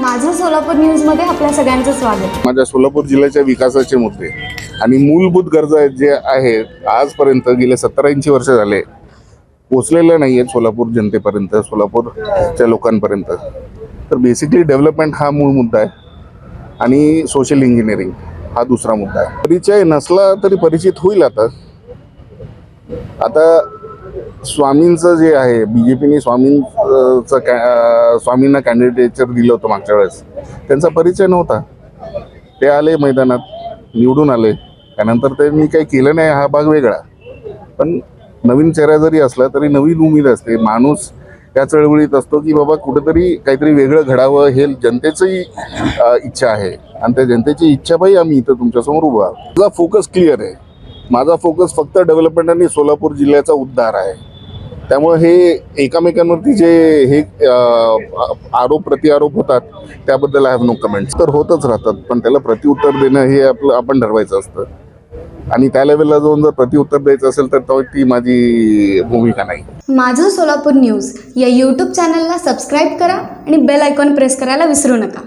माझं सोलापूर न्यूजमध्ये आपल्या सगळ्यांचं स्वागत. माझ्या सोलापूर जिल्ह्याच्या विकासाचे मुद्दे आणि मूलभूत गरजा जे आहेत आजपर्यंत गेले सत्तर ऐंशी वर्ष झाले पोचलेल्या नाही आहेत सोलापूर जनतेपर्यंत सोलापूरच्या लोकांपर्यंत. तर बेसिकली डेव्हलपमेंट हा मूळ मुद्दा आहे आणि सोशल इंजिनिअरिंग हा दुसरा मुद्दा आहे. परिचय नसला तरी परिचित होईल आता. आता स्वामींचं जे आहे बी जे पीने स्वामींचं कॅ स्वामींना कॅन्डिडेटचर दिलं होतं मागच्या वेळेस. त्यांचा परिचय नव्हता. ते आले मैदानात निवडून आले. त्यानंतर त्यांनी काही केलं नाही हा भाग वेगळा. पण नवीन चेहरा जरी असला तरी नवीन उमेद असते. माणूस या चळवळीत असतो की बाबा कुठेतरी काहीतरी वेगळं घडावं हे जनतेचंही इच्छा आहे. आणि त्या जनतेची इच्छा पाहिजे आम्ही इथं तुमच्यासमोर उभा आहोत. फोकस क्लिअर आहे. माझा फोकस फक्त डेव्हलपमेंट आणि सोलापूर जिल्ह्याचा उद्धार आहे. त्यामुळे हे एकामेकांवरती जे हे आरोप प्रतिआरोप होतात त्याबद्दल आय हॅव नो कमेंट्स तर होतच राहतात पण त्याला प्रतिउत्तर देणं हे आपलं आपण ठरवायचं असतं. आणि त्या लेवलला जाऊन जर प्रतिउत्तर द्यायचं असेल तर तो ती माझी भूमिका नाही. माझं सोलापूर न्यूज या यूट्यूब चॅनलला सबस्क्राईब करा आणि बेल आयकॉन प्रेस करायला विसरू नका.